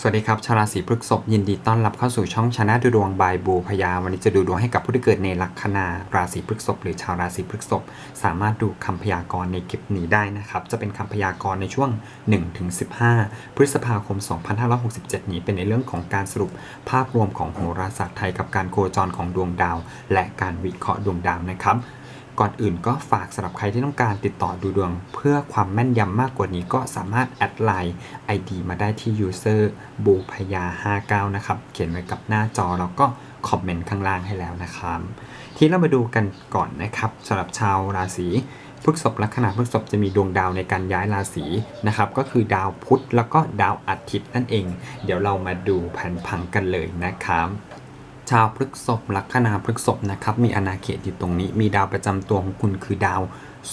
สวัสดีครับ ชาวราศีพฤษภยินดีต้อนรับเข้าสู่ช่องชนะดูดวงบายบูพยา วันนี้จะดูดวงให้กับผู้ที่เกิดในลัคนาราศีพฤษภหรือชาวราศีพฤษภสามารถดูคำพยากรณ์ในคลิปนี้ได้นะครับ จะเป็นคำพยากรณ์ในช่วง 1-15 พฤษภาคม 2567 นี้เป็นในเรื่องของการสรุปภาพรวมของโหราศาสตร์ไทยกับการโคจรของดวงดาว และการวิเคราะห์ดวงดาวนะครับ ก่อนอื่นก็ฝากสำหรับใครที่ต้องการติดต่อดูดวง เพื่อความแม่นยำมากกว่านี้ก็สามารถแอดไลน์ ID มาได้ที่ user บูพยา59 นะครับ เขียนไว้กับหน้าจอแล้วก็คอมเมนต์ข้างล่างให้แล้วนะครับ ที่เรามาดูกันก่อนนะครับสำหรับชาวราศีพฤษภลัคนาพฤษภจะมีดวงดาวในการย้ายราศีนะครับ ก็คือดาวพุธแล้วก็ดาวอาทิตย์นั่นเอง เดี๋ยวเรามาดูแผนผังกันเลยนะครับ ชาวพฤกษภลัคนาพฤกษภนะครับ มีอาณาเขตอยู่ตรงนี้ มีดาวประจำตัวของคุณคือดาว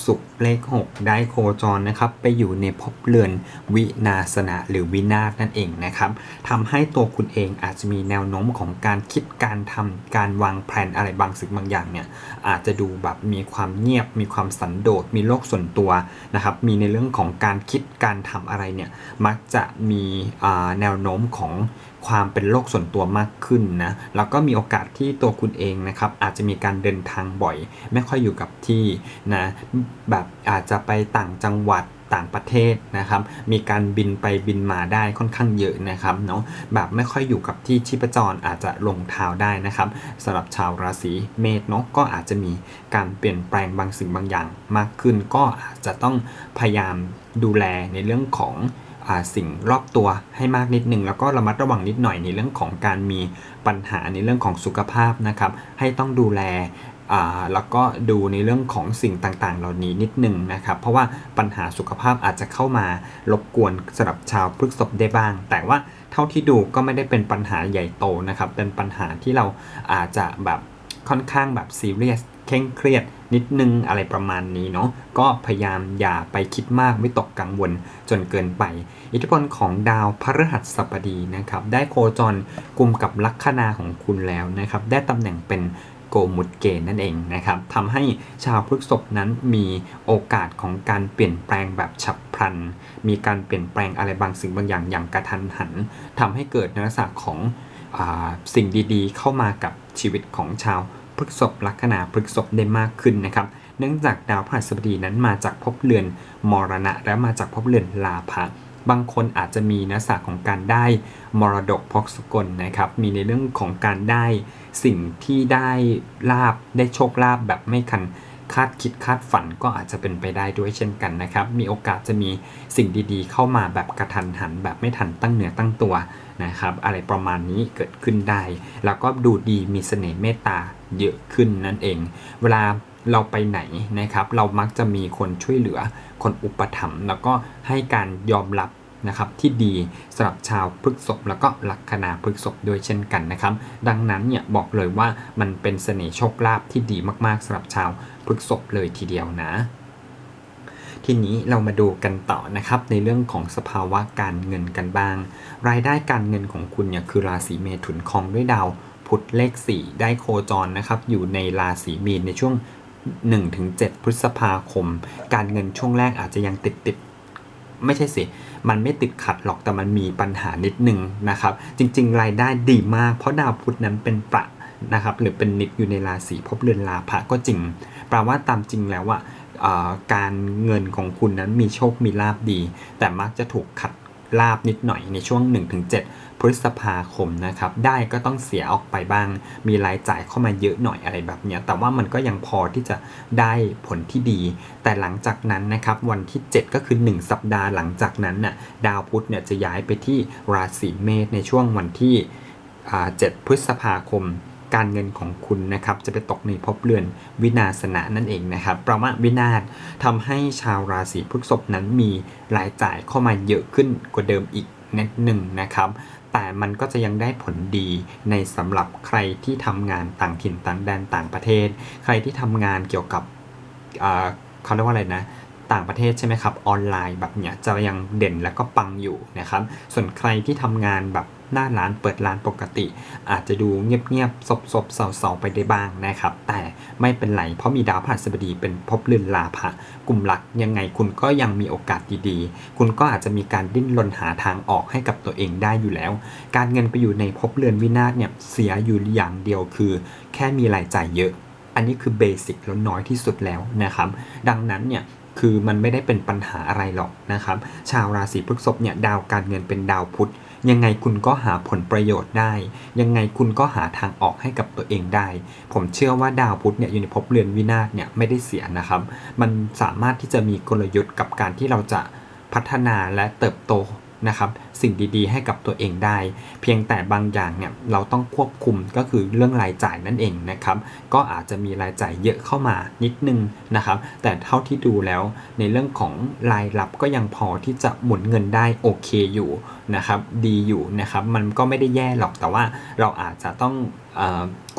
ศุกร์เลข 6 ได้โคจรนะครับ ไปอยู่ในภพเรือนวินาศนะหรือวินาศนั่นเองนะครับทำให้ตัวคุณเองอาจจะมีแนวโน้มของการคิดการทำการวางแผนอะไรบางสิ่งบางอย่างเนี่ยอาจจะดูแบบมีความเงียบ มีความสันโดษมีโลกส่วนตัวนะครับ มีในเรื่องของการคิดการทำอะไรเนี่ยมักจะมีแนวโน้มของ ความเป็นโลกส่วนตัวมากขึ้นนะแล้วก็มีโอกาสที่ตัวคุณเองนะครับอาจจะมีการเดินทางบ่อย ไม่ค่อยอยู่กับที่นะแบบอาจจะไปต่างจังหวัดต่างประเทศนะครับ มีการบินไปบินมาได้ค่อนข้างเยอะนะครับเนาะแบบไม่ค่อยอยู่กับที่ชีพจรอาจจะลงเท้าได้นะครับสำหรับชาวราศีเมษเนาะก็อาจจะมีการเปลี่ยนแปลงบางสิ่งบางอย่างมากขึ้น ก็อาจจะต้องพยายามดูแลในเรื่องของ สิ่งรอบตัวให้มากนิดนึง แล้วก็ระมัดระวังนิดหน่อยในเรื่องของการมีปัญหาในเรื่องของสุขภาพนะครับให้ต้องดูแลแล้วก็ดูในเรื่องของสิ่งต่างๆ เหล่านี้นิดนึงนะครับ เพราะว่าปัญหาสุขภาพอาจจะเข้ามารบกวนสำหรับชาวพฤกษภได้บ้าง แต่ว่าเท่าที่ดูก็ไม่ได้เป็นปัญหาใหญ่โตนะครับ เป็นปัญหาที่เราอาจจะแบบค่อนข้างแบบซีเรียส เคร่งเครียดนิดนึงอะไรประมาณนี้เนาะก็พยายามอย่าไปคิดมากไม่ตกกังวลจนเกินไป อิทธิพลของดาวพฤหัสบดีนะครับได้โคจรกลุ่มกับลัคนาของคุณแล้วนะครับได้ตำแหน่งเป็นโกมุตเกณฑ์นั่นเองนะครับทำให้ชาวพฤษภนั้นมีโอกาสของการเปลี่ยนแปลงแบบฉับพลัน มีการเปลี่ยนแปลงอะไรบางสิ่งบางอย่างอย่างกระทันหันทำให้เกิดในลักษณะของอสิ่งดีๆ เข้ามากับชีวิตของชาว พฤกษบลัคนาพฤกษบได้มากขึ้นนะครับ เนื่องจากดาวพฤหัสบดีนั้นมาจากภพเรือนมรณะ และมาจากภพเรือนลาภะบางคนอาจจะมีนักษาของการได้มรดกพกสกลนะครับ มีในเรื่องของการได้สิ่งที่ได้ลาบได้โชคลาบแบบไม่คัน คาดคิดคาดฝันก็อาจจะเป็นไปได้ด้วยเช่นกันนะครับ มีโอกาสจะมีสิ่งดีๆ เข้ามาแบบกระทันหัน แบบไม่ทันตั้งเนื้อตั้งตัวนะครับ อะไรประมาณนี้เกิดขึ้นได้ แล้วก็ดูดีมีเสน่ห์เมตตาเยอะขึ้นนั่นเอง เวลาเราไปไหนนะครับ เรามักจะมีคนช่วยเหลือ คนอุปถัมภ์แล้วก็ให้การยอมรับ นะครับที่ดีสำหรับชาวพฤกษภแล้วก็ลัคนาพฤกษภด้วยเช่นกันนะครับ ดังนั้นเนี่ยบอกเลยว่ามันเป็นเสน่ห์โชคลาภที่ดีมากๆสำหรับชาวพฤกษภเลยทีเดียวนะทีนี้เรามาดูกันต่อนะครับในเรื่องของสภาวะการเงินกันบ้าง รายได้การเงินของคุณเนี่ยคือราศีเมถุนคองด้วยดาวพุธเลข 4 ได้โคจรนะครับอยู่ในราศีมีนในช่วง 1-7 พฤษภาคม การเงินช่วงแรกอาจจะยังติดติด ไม่ใช่สิ มันไม่ติดขัดหรอกแต่มันมีปัญหานิดนึงนะครับ จริง ๆ รายได้ดีมาก เพราะดาวพุธนั้นเป็นประนะครับหรือเป็นนิดอยู่ในราศีภพเรือนลาภะก็จริงแปลว่าตามจริงแล้วอะการเงินของคุณนั้นมีโชคมีลาบดี แต่มักจะถูกขัด ลาบนิดหน่อยในช่วง 1-7 พฤษภาคมนะครับ ได้ก็ต้องเสียออกไปบ้าง มีรายจ่ายเข้ามาเยอะหน่อยอะไรแบบเนี้ย แต่ว่ามันก็ยังพอที่จะได้ผลที่ดี แต่หลังจากนั้นนะครับ วันที่ 7 ก็คือ 1 สัปดาห์หลังจากนั้นน่ะ ดาวพุธเนี่ยจะย้ายไปที่ราศีเมษในช่วงวันที่ 7 พฤษภาคม การเงินของคุณนะครับจะไปตกในภพเรือนวินาศนะนั่นเองนะครับประมาวินาศทำให้ชาวราศีพฤษภนั้นมีรายจ่ายเข้ามาเยอะขึ้นกว่าเดิมอีกนิดหนึ่งนะครับแต่มันก็จะยังได้ผลดีในสำหรับใครที่ทำงานต่างถิ่นต่างแดนต่างประเทศ ใครที่ทำงานเกี่ยวกับเขาเรียกว่าอะไรนะต่างประเทศใช่ไหมครับออนไลน์แบบเนี้ยจะยังเด่นแล้วก็ปังอยู่นะครับส่วนใครที่ทำงานแบบ หน้าร้านเปิดร้านปกติ อาจจะดูเงียบๆซบๆเศร้าๆไปได้บ้างนะครับ แต่ไม่เป็นไรเพราะมีดาวพฤหัสบดีเป็นภพเรือนลาภะกลุ่มหลักยังไงคุณก็ยังมีโอกาสดีๆ คุณก็อาจจะมีการดิ้นรนหาทางออกให้กับตัวเองได้อยู่แล้ว การเงินไปอยู่ในภพเรือนวินาศเนี่ยเสียอยู่อย่างเดียวคือ แค่มีรายจ่ายเยอะ อันนี้คือเบสิกแล้วน้อยที่สุดแล้วนะครับ ดังนั้นเนี่ยคือมันไม่ได้เป็นปัญหาอะไรหรอกนะครับ ชาวราศีพฤษภเนี่ยดาวการเงินเป็นดาวพุธ ยังไงคุณก็หาผลประโยชน์ได้ ยังไงคุณก็หาทางออกให้กับตัวเองได้ ผมเชื่อว่าดาวพุธเนี่ยอยู่ในภพเรือนวินาศเนี่ยไม่ได้เสียนะครับ มันสามารถที่จะมีกลยุทธ์กับการที่เราจะพัฒนาและเติบโต นะครับสิ่งดีๆ ให้กับตัวเองได้ เพียงแต่บางอย่างเนี่ยเราต้องควบคุมก็คือเรื่องรายจ่ายนั่นเองนะครับก็อาจจะมีรายจ่ายเยอะเข้ามานิดนึงนะครับแต่เท่าที่ดูแล้วในเรื่องของรายรับก็ยังพอที่จะหมุนเงินได้โอเคอยู่นะครับดีอยู่นะครับมันก็ไม่ได้แย่หรอกแต่ว่าเราอาจจะต้องอ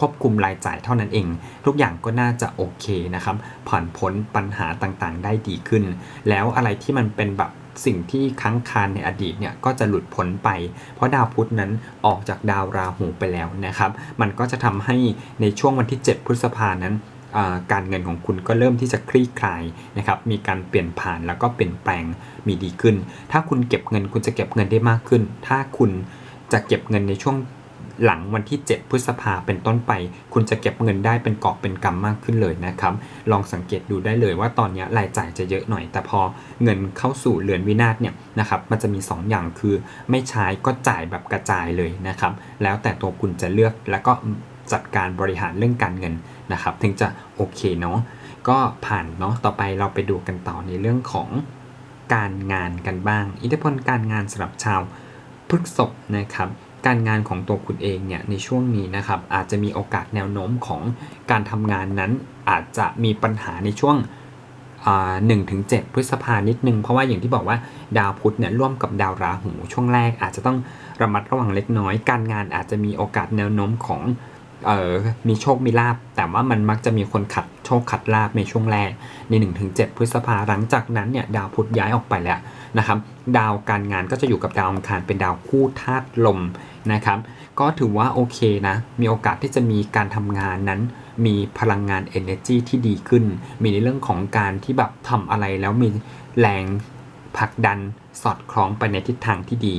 ควบคุมรายจ่ายเท่านั้นเอง ทุกอย่างก็น่าจะโอเคนะครับผ่านพ้นปัญหาต่างๆ ได้ดีขึ้น แล้วอะไรที่มันเป็นแบบ สิ่งที่ค้างคานในอดีตเนี่ยก็จะหลุดพ้นไป เพราะดาวพุธนั้นออกจากดาวราหูไปแล้วนะครับ มันก็จะทำให้ในช่วงวันที่ 7 พฤษภานั้นการเงินของคุณก็เริ่มที่จะคลี่คลายนะครับ มีการเปลี่ยนผ่านแล้วก็เปลี่ยนแปลงมีดีขึ้น ถ้าคุณเก็บเงินคุณจะเก็บเงินได้มากขึ้น ถ้าคุณจะเก็บเงินในช่วง หลังวันที่ 7 พฤษภาเป็นต้นไป คุณจะเก็บเงินได้เป็นกอบเป็นกำมากขึ้นเลยนะครับ ลองสังเกตดูได้เลยว่าตอนนี้รายจ่ายจะเยอะหน่อย แต่พอเงินเข้าสู่เรือนวินาศเนี่ยนะครับมันจะมี 2 อย่างคือไม่ใช้ก็จ่ายแบบกระจายเลยนะครับแล้วแต่ตัวคุณจะเลือกแล้วก็จัดการบริหารเรื่องการเงินนะครับ ถึงจะโอเคเนาะก็ผ่านเนาะต่อไปเราไปดูกันต่อในเรื่องของการงานกันบ้าง อิทธิพลการงานสำหรับชาวพฤกษภนะครับ การงานของตัวคุณเองเนี่ยในช่วงนี้นะครับอาจจะมีโอกาสแนวโน้มของการทำงานนั้นอาจจะมีปัญหาในช่วงหนึ่งถึงเจ็ดพฤษภานิดนึง เพราะว่าอย่างที่บอกว่าดาวพุธเนี่ยร่วมกับดาวราหูช่วงแรกอาจจะต้องระมัดระวังเล็กน้อย การงานอาจจะมีโอกาสแนวโน้มของเออมีโชค มีลาบ แต่ว่ามันมักจะมีคนขัดโชคขัดลาบในช่วงแรก ใน 1-7 พฤษภาหลังจากนั้นเนี่ยดาวพุธย้ายออกไปแล้วนะครับ ดาวการงานก็จะอยู่กับดาวอังคารเป็นดาวคู่ธาตุลม นะครับ ก็ถือว่าโอเคนะ มีโอกาสที่จะมีการทำงานนั้น มีพลังงาน energy ที่ดีขึ้น มีในเรื่องของการที่แบบทำอะไรแล้วมีแรงผลักดันสอดคล้องไปในทิศทางที่ดี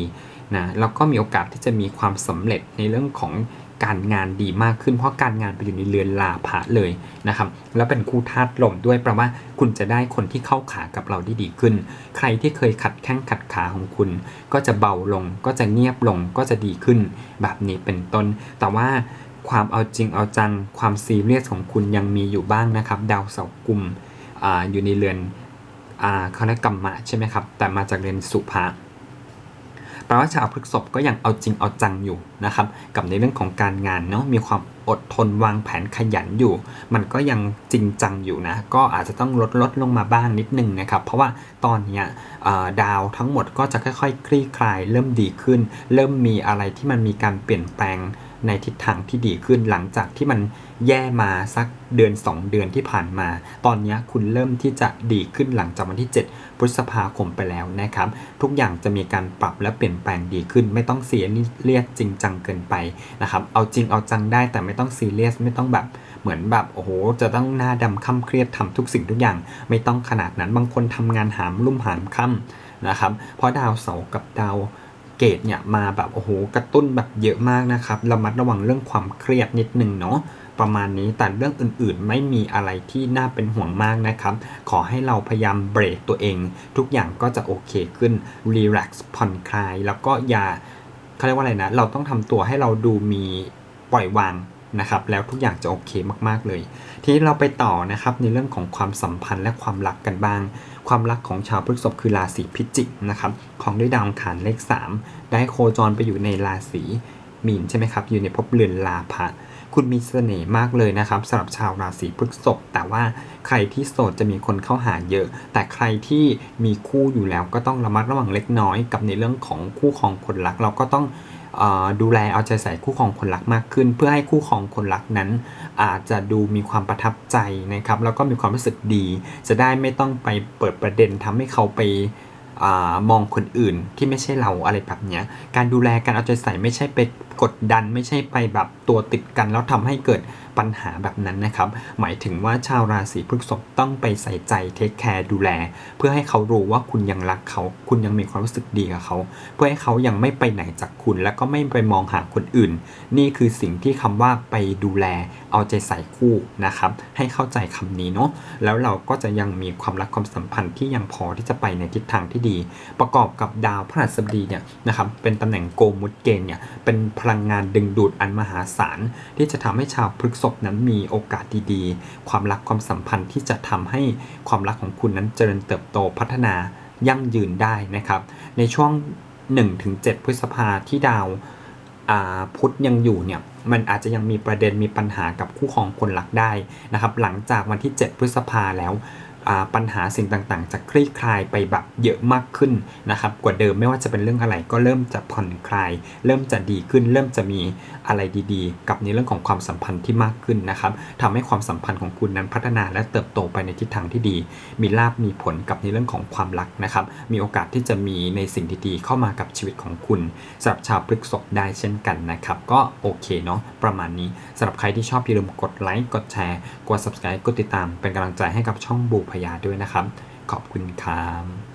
นะ แล้วก็มีโอกาสที่จะมีความสำเร็จในเรื่องของ การงานดีมากขึ้น เพราะการงานไปอยู่ในเรือนลาภะเลยนะครับแล้วเป็นคู่ธาตุลมด้วยแปลว่าคุณจะได้คนที่เข้าขากับเราได้ดีขึ้น ใครที่เคยขัดแข้งขัดขาของคุณ ก็จะเบาลง ก็จะเงียบลงก็จะดีขึ้น แบบนี้เป็นต้น แต่ว่าความเอาจริงเอาจังความซีเรียสของคุณยังมีอยู่บ้างนะครับ ดาวเสาร์กุมอ่าอยู่ในเรือนอ่าเขาเรียกกรรมะใช่ไหมครับ แต่มาจากเรือนสุภา ลว่าชาวพฤษบก็ยังเอาจริงเอาจังอยู่นะครับ กับในเรื่องของการงานเนาะมีความอดทนวางแผนขยันอยู่ มันก็ยังจริงจังอยู่นะ ก็อาจจะต้องลดลดลงมาบ้างนิดนึงนะครับ เพราะว่าตอนเนี้ยดาวทั้งหมดก็จะค่อยๆ คลี่คลาย เริ่มดีขึ้น เริ่มมีอะไรที่มันมีการเปลี่ยนแปลง ในทิศทางที่ดีขึ้นหลังจากที่มันแย่มาสักเดือน 2 เดือนที่ผ่านมา ตอนนี้คุณเริ่มที่จะดีขึ้นหลังจากวันที่ 7 พฤษภาคมไปแล้วนะครับ ทุกอย่างจะมีการปรับและเปลี่ยนแปลงดีขึ้น ไม่ต้องเสียเรียกจริงจังเกินไปนะครับ เอาจริงเอาจังได้แต่ไม่ต้องซีเรียสไม่ต้องแบบเหมือนแบบโอ้โหจะต้องหน้าดำค่ำเครียดทำทุกสิ่งทุกอย่าง ไม่ต้องขนาดนั้นบางคนทำงานหามรุ่มหามค่ำนะครับ เพราะดาวเสาร์กับดาว เกตเนี่ยมาแบบโอ้โหกระตุ้นแบบเยอะมากนะครับระมัดระวังเรื่องความเครียดนิดนึงเนาะประมาณนี้แต่เรื่องอื่นๆ ไม่มีอะไรที่น่าเป็นห่วงมากนะครับ ขอให้เราพยายามเบรกตัวเอง ทุกอย่างก็จะโอเคขึ้นรีแลกซ์ผ่อนคลาย แล้วก็อย่าเขาเรียกว่าอะไรนะ เราต้องทำตัวให้เราดูมีปล่อยวาง นะครับแล้วทุกอย่างจะโอเคมากๆเลย ทีนี้เราไปต่อนะครับในเรื่องของความสัมพันธ์และความรักกันบ้าง ความรักของชาวพฤษภคือราศีพิจิกนะครับของด้วยดาวอังคารเลข 3 ได้โคจรไปอยู่ในราศีมีนใช่ไหมครับอยู่ในภพเรือนลาภะคุณมีเสน่ห์มากเลยนะครับสำหรับชาวราศีพฤษภแต่ว่าใครที่โสดจะมีคนเข้าหาเยอะ แต่ใครที่มีคู่อยู่แล้วก็ต้องระมัดระวังเล็กน้อย กับในเรื่องของคู่ครองคนรักเราก็ต้อง ดูแลเอาใจใส่คู่ของคนรักมากขึ้น เพื่อให้คู่ของคนรักนั้น อาจจะดูมีความประทับใจนะครับ แล้วก็มีความรู้สึกดี จะได้ไม่ต้องไปเปิดประเด็นทำให้เขาไปอมองคนอื่นที่ไม่ใช่เราอะไรแบบนี้การดูแลการเอาใจใส่ไม่ใช่ไปกดดันไม่ใช่ไปแบบ ตัวติดกัน แล้วทำให้เกิดปัญหาแบบนั้นนะครับ หมายถึงว่าชาวราศีพฤษภต้องไปใส่ใจเทคแคร์ดูแล เพื่อให้เขารู้ว่าคุณยังรักเขา คุณยังมีความรู้สึกดีกับเขา เพื่อให้เขายังไม่ไปไหนจากคุณ แล้วก็ไม่ไปมองหาคนอื่น นี่คือสิ่งที่คำว่าไปดูแล เอาใจใส่คู่นะครับ ให้เข้าใจคำนี้เนาะ แล้วเราก็จะยังมีความรักความสัมพันธ์ที่ยังพอที่จะไปในทิศทางที่ดี ประกอบกับดาวพฤหัสบดีเนี่ยนะครับ เป็นตำแหน่งโกมุตเกณฑ์เนี่ย เป็นพลังงานดึงดูดอันมหาศาลที่จะทำให้ชาวพฤกษภนั้นมีโอกาสดีๆ ความรักความสัมพันธ์ที่จะทำให้ความรักของคุณนั้นเจริญเติบโตพัฒนายั่งยืนได้นะครับ ในช่วง 1-7 พฤษภาที่ดาวาพุธยังอยู่เนี่ยมันอาจจะยังมีประเด็นมีปัญหากับคู่ครองคนรักได้นะครับ หลังจากวันที่ 7 พฤษภาแล้ว ปัญหาสิ่งต่างๆ จะคลี่คลายไปแบบเยอะมากขึ้นนะครับกว่าเดิมไม่ว่าจะเป็นเรื่องอะไรก็เริ่มจะผ่อนคลาย เริ่มจะดีขึ้น เริ่มจะมีอะไรดีๆ กับในเรื่องของความสัมพันธ์ที่มากขึ้นนะครับทำให้ความสัมพันธ์ของคุณนั้นพัฒนาและเติบโตไปในทิศทางที่ดี มีลาบมีผลกับในเรื่องของความรักนะครับ มีโอกาสที่จะมีในสิ่งดีๆเข้ามากับชีวิตของคุณสำหรับชาวพฤษภได้เช่นกันนะครับ ก็โอเคเนาะประมาณนี้สำหรับใครที่ชอบอย่าลืมกดไลค์กดแชร์กด subscribe กดติดตามเป็นกำลังใจให้กับช่องบูพยาด้วยนะครับ ขอบคุณครับ